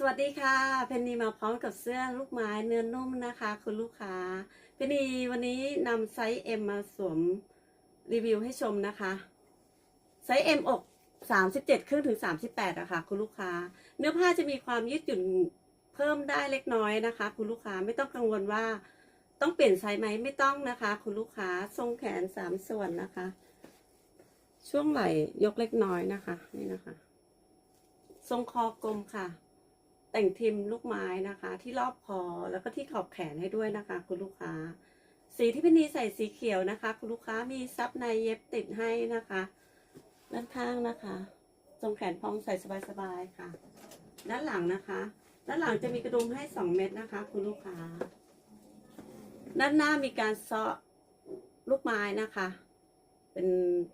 สวัสดีค่ะ เพนนีมาพร้อมกับเสื้อลูกไม้เนื้อนุ่มนะคะ คุณลูกค้า เพนนีวันนี้นำไซส์ M มาสวมรีวิวให้ชมนะคะ ไซส์ M อก37ครึ่งถึง38อะค่ะ คุณลูกค้า เนื้อผ้าจะมีความยืดหยุ่นเพิ่มได้เล็กน้อยนะคะ คุณลูกค้าไม่ต้องกังวลว่า ต้องเปลี่ยนไซส์ไหมไม่ต้องนะคะ คุณลูกค้าทรงแขนสามส่วนนะคะ ช่วงไหล่ยกเล็กน้อยนะคะ นี่นะคะ ทรงคอกลมค่ะ แต่งทิมลูกไม้นะคะ ที่รอบคอแล้วก็ที่ขอบแขนให้ด้วยนะคะ คุณลูกค้า สีที่พี่นีใส่สีเขียวนะคะ คุณลูกค้ามีซับในเย็บติดให้นะคะ ด้านข้างนะคะทรงแขนพองใส่สบายๆค่ะ ด้านหลังนะคะ ด้านหลังจะมีกระดุมให้สองเม็ดนะคะ คุณลูกค้า ด้านหน้ามีการเซาะลูกไม้นะคะ เป็น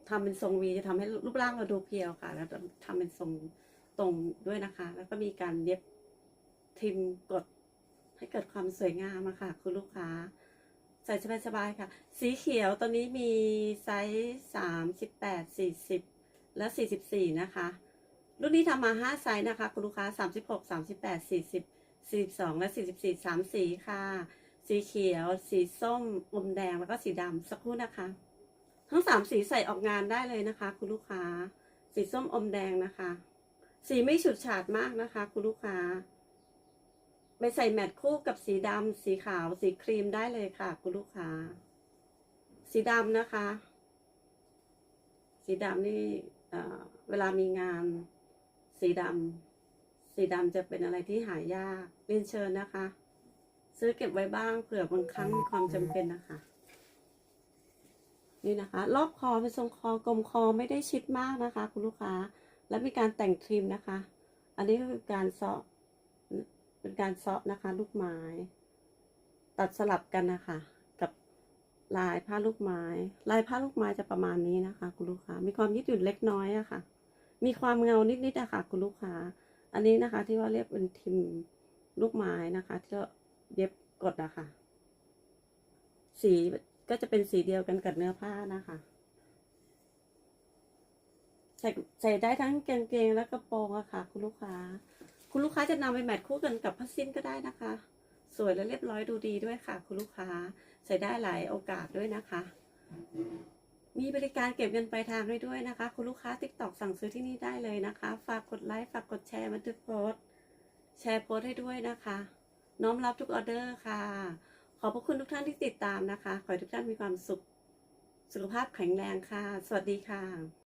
ทำเป็นทรงวีจะทำให้รูปร่างเราดูเพียวค่ะ แล้วทำเป็นทรงตรงด้วยนะคะ แล้วก็มีการเย็บ ทิมกดให้เกิดความสวยงามอะค่ะ คุณลูกค้า ใส่สบายๆค่ะ สีเขียวตอนนี้มีไซส์สามสิบแปดสี่สิบและสี่สิบสี่นะคะ รุ่นนี้ทำมาห้าไซส์นะคะ คุณลูกค้าสามสิบหกสามสิบแปดสี่สิบสี่สองและสี่สิบสี่สามสีค่ะ สีเขียว สีส้มอมแดงแล้วก็สีดำสักครู่นะคะ ทั้งสามสีใส่ออกงานได้เลยนะคะ คุณลูกค้า สีส้มอมแดงนะคะ สีไม่ฉูดฉาดมากนะคะ คุณลูกค้า ไปใส่แมทคู่กับสีดำสีขาวสีครีมได้เลยค่ะ คุณลูกค้า สีดำนะคะ สีดำนี่เวลามีงาน สีดำสีดำจะเป็นอะไรที่หายากเรียนเชิญนะคะ ซื้อเก็บไว้บ้างเผื่อบางครั้งมีความจำเป็นนะคะ นี่นะคะ รอบคอเป็นทรงคอกลมคอไม่ได้ชิดมากนะคะ คุณลูกค้า แล้วมีการแต่งทริมนะคะ อันนี้ก็คือการเซาะ เป็นการเซาะนะคะ ลูกไม้ ตัดสลับกันนะคะ กับลายผ้าลูกไม้ ลายผ้าลูกไม้จะประมาณนี้นะคะ คุณลูกค้า มีความยืดหยุ่นเล็กน้อยอะค่ะ มีความเงานิดๆอะค่ะคุณลูกค้า อันนี้นะคะ ที่ว่าเรียกเป็นทิมลูกไม้นะคะ ที่เราเย็บกดอะค่ะ สีก็จะเป็นสีเดียวกันกับเนื้อผ้านะคะใส่ใส่ได้ทั้งกางเกงและกระโปรงอะค่ะ คุณลูกค้า คุณลูกค้าจะนำไปแมทคู่กันกับผ้าสิ้นก็ได้นะคะ สวยและเรียบร้อยดูดีด้วยค่ะ คุณลูกค้าใส่ได้หลายโอกาสด้วยนะคะ มีบริการเก็บเงินปลายทางด้วยด้วยนะคะ คุณลูกค้าติ๊กตอกสั่งซื้อที่นี่ได้เลยนะคะ ฝากกดไลค์ฝากกดแชร์บันทึกโพสแชร์โพสให้ด้วยนะคะ น้อมรับทุกออเดอร์ค่ะ ขอบพระคุณทุกท่านที่ติดตามนะคะ ขอให้ทุกท่านมีความสุข สุขภาพแข็งแรงค่ะ สวัสดีค่ะ